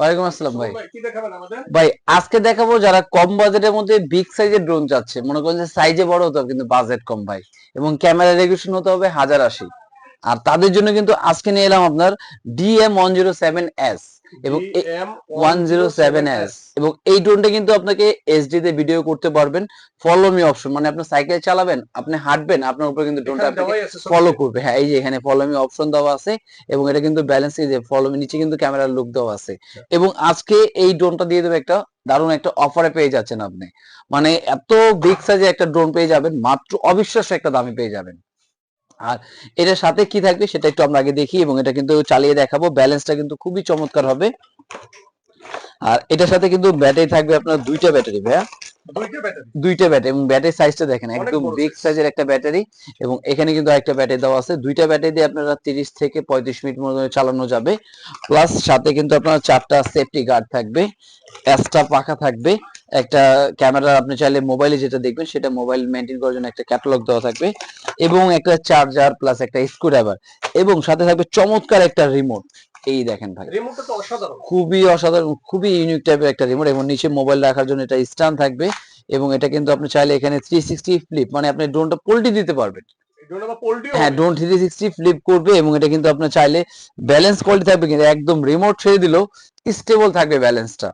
ওয়ালাইকুম আসসালাম ভাই। ভাই কি দেখাবেন আমাদের? ভাই আজকে দেখাবো যারা কম বাজেটের মধ্যে বিগ সাইজের ড্রোন চাচ্ছে। মনে করেন যে সাইজে বড় হতে হবে কিন্তু বাজেট কম ভাই। এবং ক্যামেরা রেগুলেশন হতে হবে হাজার আশি। আর তাদের জন্য কিন্তু আজকে নিয়ে এলাম আপনার DM one zero seven S এবং এ- DM 107S এবং এই ড্রোনটা কিন্তু আপনাকে এইচডি তে ভিডিও করতে পারবেন। ফলো মি অপশন মানে আপনি সাইকেল চালাবেন আপনি হাঁটবেন আপনার উপর কিন্তু ড্রোনটা আপনাকে ফলো। করবে। হ্যাঁ এই যে এখানে ফলো মি অপশন দেওয়া আছে এবং এটা কিন্তু ব্যালেন্স এই যে ফলো মি নিচে কিন্তু ক্যামেরার লুক দেওয়া আছে। এবং আজকে এই ড্রোনটা দিয়ে দেবে একটা দারুণ একটা অফারে পেয়ে যাচ্ছেন আপনি। মানে এত বিগ সাইজে একটা ড্রোন পেয়ে যাবেন মাত্র অবিশ্বাস্য একটা দামে পেয়ে যাবেন। আর এটার সাথে কি থাকবে সেটা একটু আমরা আগে দেখি এবং এটা কিন্তু চালিয়ে দেখাবো। ব্যালেন্সটা কিন্তু খুবই চমৎকার হবে। আর এটার সাথে কিন্তু ব্যাটারি থাকবে আপনার দুইটা ব্যাটারি, ভাইয়া। দুইটা ব্যাটারি এবং ব্যাটারি সাইজটা দেখেন একদম বিগ সাইজের একটা ব্যাটারি এবং এখানে কিন্তু একটা ব্যাটারি দেওয়া আছে। দুইটা ব্যাটারি দিয়ে আপনারা তিরিশ থেকে পঁয়ত্রিশ মিনিট মতো চালানো যাবে। প্লাস সাথে কিন্তু আপনার চারটা সেফটি গার্ড থাকবে এক্সট্রা পাখা থাকবে একটা ক্যামেরা আপনি চাইলে মোবাইলে যেটা দেখবেন সেটা মোবাইল মেনটেন করার জন্য একটা ক্যাটালগ দেওয়া থাকবে এবং একটা চার্জার প্লাস একটা স্ক্রুড্রাইভার এবং সাথে থাকবে চমৎকার একটা রিমোট এই দেখেন ভাই। রিমোটটা তো অসাধারণ। খুবই অসাধারণ খুবই ইউনিক টাইপের একটা রিমোট এবং নিচে মোবাইল রাখার জন্য এটা স্ট্যান্ড থাকবে এবং এটা কিন্তু আপনি চাইলে এখানে থ্রি সিক্সটি ফ্লিপ মানে আপনি ড্রোনটা পোল্টি দিতে পারবেন। হ্যাঁ ড্রোন থ্রি সিক্সটি ফ্লিপ করবে এবং এটা কিন্তু আপনার চাইলে ব্যালেন্স কোয়ালিটি থাকবে কিন্তু একদম রিমোট ছেড়ে দিলেও স্টেবল থাকবে ব্যালেন্সটা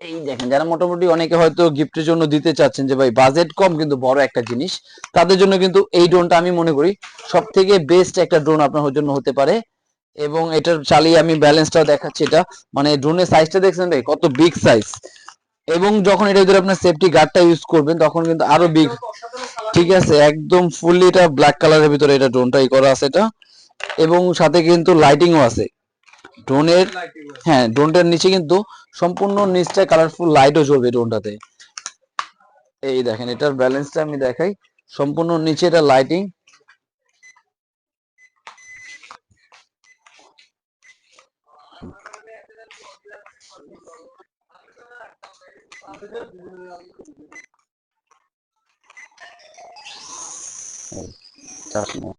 এই দেখেন যারা মোটামুটি অনেকে হয়তো গিফটের জন্য দিতে চাচ্ছেন যে ভাই বাজেট কম কিন্তু বড় একটা জিনিস তাদের জন্য কিন্তু এই ড্রোনটা আমি মনে করি সব থেকে বেস্ট একটা ড্রোন আপনার জন্য হতে পারে। এবং এটার চালিয়ে আমি ব্যালেন্সটাও দেখাচ্ছি এটা। মানে ড্রোনের সাইজটা দেখছেন ভাই? কত বিগ সাইজ এবং যখন এটা ভিতরে আপনার সেফটি গার্ডটা ইউজ করবেন, তখন কিন্তু আরও বিগ ঠিক আছে? একদম ফুললি এটা ব্ল্যাক কালারের ভিতরে এটা ড্রোনটাই করা আছে এটা। এবং সাথে কিন্তু লাইটিংও আছে। ড্রোনের হ্যাঁ ড্রোনটার নিচে কিন্তু সম্পূর্ণ নিচটা কালারফুল লাইটও জ্বলবে ড্রোনটাতে এই দেখেন, এটার ব্যালেন্সটা আমি দেখাই। সম্পূর্ণ নিচে এটা লাইটিং Hey, tough man.